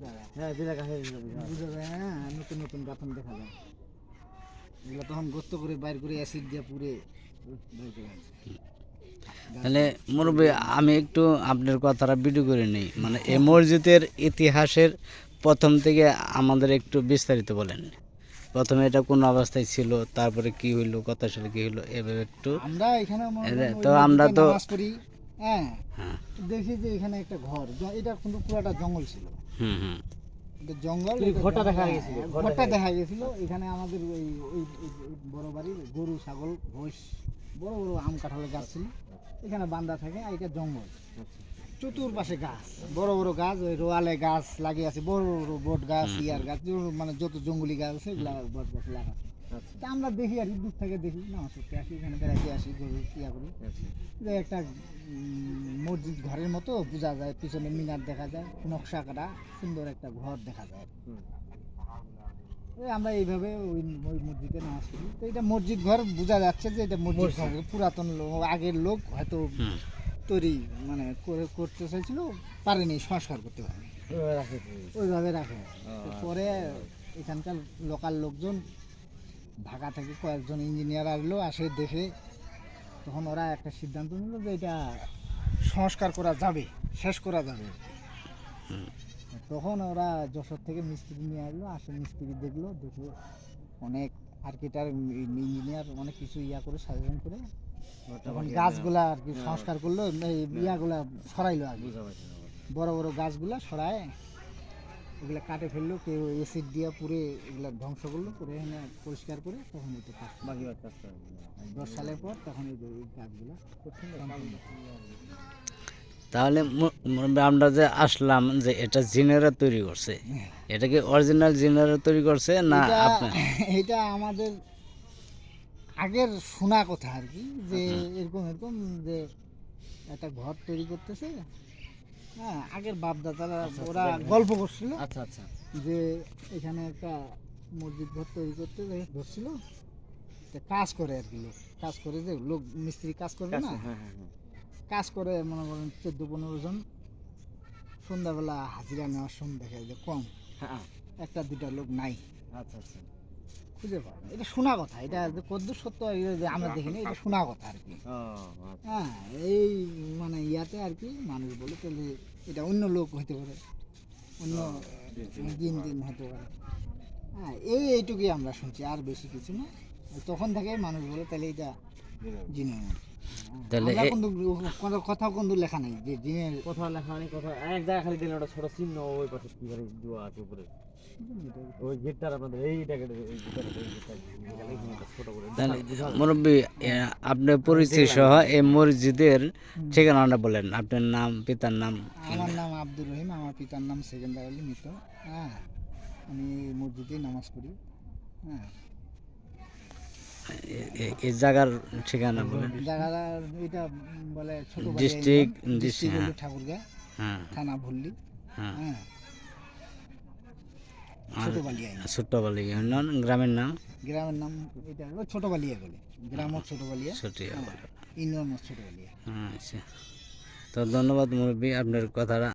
হ্যাঁ গাছে বোঝা যায়। যায় হ্যাঁ নতুন নতুন গাঁথন দেখা যায় এগুলো তখন গর্ত করে বাইর করে অ্যাসিড দিয়ে পুড়ে বের করে আনছে। তাহলে মুরব্বী আমি একটু আপনার কথাটা ভিডিও করে নিই মানে এই মসজিদের ইতিহাসের প্রথম থেকে আমাদের একটু বিস্তারিত বলেন প্রথমে এটা কোন অবস্থায় ছিল তারপরে কি হইল কত সালে কি হইল এভাবে একটু আমরা এখানে তো আমরা তো- হ্যাঁ। হ্যাঁ। দেখি যে এখানে একটা ঘর। এটা কিন্তু পুরাটা জঙ্গল ছিল। হুম হুম। এটা জঙ্গল ঘরটা দেখা হ্যাঁ, গেছিল, হ্যাঁ, ঘরটা দেখা গেছিল। এখানে আমাদের ওই বড় বাড়ির গরু ছাগল ভোষ বড় বড় আম কাঁঠালের গাছ ছিল। এখানে বান্দা থাকে আর এটা জঙ্গল। চতুর্পাশে গাছ বড় বড় গাছ ওই রোয়ালে গাছ লাগিয়ে আছে বড় বড় বট গাছ ইয়ার গাছ মানে যত জঙ্গলি গাছ আছে এগুলা বট গাছ লাগাছে আচ্ছা তা আমরা দেখি আর কি, দূর থেকে দেখি। না সত্যি আসি এখানে বেড়াতে আসি গরু ইয়া করি। আচ্ছা। যে একটা মসজিদ ঘরের মতো বোঝা যায় পিছনে মিনার দেখা যায় নকশা করা সুন্দর একটা ঘর দেখা যায়। আমরা এইভাবে ওই ওই মসজিদে নামাজ পড়ি। তো এটা মসজিদ ঘর বোঝা যাচ্ছে যে এটা মসজিদ ঘর পুরাতন লোক আগের লোক হয়তো তৈরি মানে করে করতে চাইছিল পারেনি সংস্কার করতে পারেনি। ওইভাবে ওইভাবে রাখে। পরে এখানকার লোকাল লোকজন ঢাকা থেকে কয়েকজন ইঞ্জিনিয়ার আসলো আসে দেখে তখন ওরা একটা সিদ্ধান্ত নিল যে এটা সংস্কার করা যাবে শেষ করা যাবে। তখন ওরা যশোর থেকে মিস্ত্রি নিয়ে আসলো আসে মিস্ত্রি দেখল দেখে অনেক আর্কিটার ইঞ্জিনিয়ার অনেক কিছু ইয়া করে সাজেশন করে তখন গাছগুলা আর কি হ্যাঁ। সংস্কার করল এই ইয়াগুলা সরাইলো আর কি বড় বড় গাছগুলা সরায় ওগুলা কাটে ফেলল কেউ এসিড দিয়ে পুরে এগুলা ধ্বংস করল করে এখানে পরিষ্কার করে তখন এটা কাজ বাকি বাদ দশ সালের পর তখন এই যে এই তাহলে আমরা যে আসলাম যে এটা জিনেরা তৈরি করছে এটা কি অরিজিনাল জিনেরা তৈরি করছে না এটা আমাদের আগের শোনা কথা আর কি যে এরকম এরকম যে একটা ঘর তৈরি করতেছে হ্যাঁ আগের বাপদাদারা ওরা গল্প করছিল আচ্ছা আচ্ছা। যে এখানে একটা মসজিদ ঘর তৈরি করতে ধরছিল কাজ করে আর কি লোক। কাজ করে যে লোক মিস্ত্রি কাজ করবে না? হ্যাঁ হ্যাঁ হ্যাঁ। কাজ করে মনে করেন চোদ্দ পনেরো জন। সন্ধ্যাবেলা হাজিরা নেওয়ার সময় দেখা যায় যে কম। হ্যাঁ। একটা দুটা লোক নাই। আচ্ছা আচ্ছা। খুঁজে পাওয়া এটা শোনা কথা। এটা কদ্দূর সত্য আমরা দেখিনি এটা শোনা কথা আর কি। আচ্ছা। হ্যাঁ এই মানে ইয়াতে আর কি মানুষ বলে তাহলে এটা অন্য লোক হতে পারে। অন্য দিন দিন হতে পারে। হ্যাঁ এই এইটুকুই আমরা শুনছি আর বেশি কিছু না। তখন থেকে মানুষ বলে তাহলে এটা জিনের। তাহলে কিন্তু কোনো লেখা নেই? যে কোথাও লেখা নেই কোথাও এক জায়গায় খালি দিলেন ওটা ছোট চিহ্ন ওই পাশে কি করে দেওয়া আছে উপরে। ওই গেটটার আপনাদের এই এই। মুরব্বী আপনার পরিচয় সহ এই মসজিদের ঠিকানাটা বলেন। আপনার নাম পিতার নাম আমার নাম আব্দুর রহিম আমার পিতার নাম সেকেন্দার আলী মৃত হ্যাঁ আমি এই মসজিদে নামাজ পড়ি। হ্যাঁ। এই জায়গার ঠিকানা বলেন জায়গাটা এটা বলে ছোট District, ডিস্ট্রিক্ট district, হ্যাঁ। হ্যাঁ। থানা ভুল্লি হ্যাঁ। হ্যাঁ। আর ছোট বালিয়া ছোট্টবালি ইউনিয়ন গ্রামের নাম? গ্রামের নাম এটা হলো ছোট বালিয়া বলে। গ্রাম ও ছোট বালিয়া ইউনিয়ন বালিয়া আচ্ছা। তো ধন্যবাদ মুরব্বী আপনার কথাটা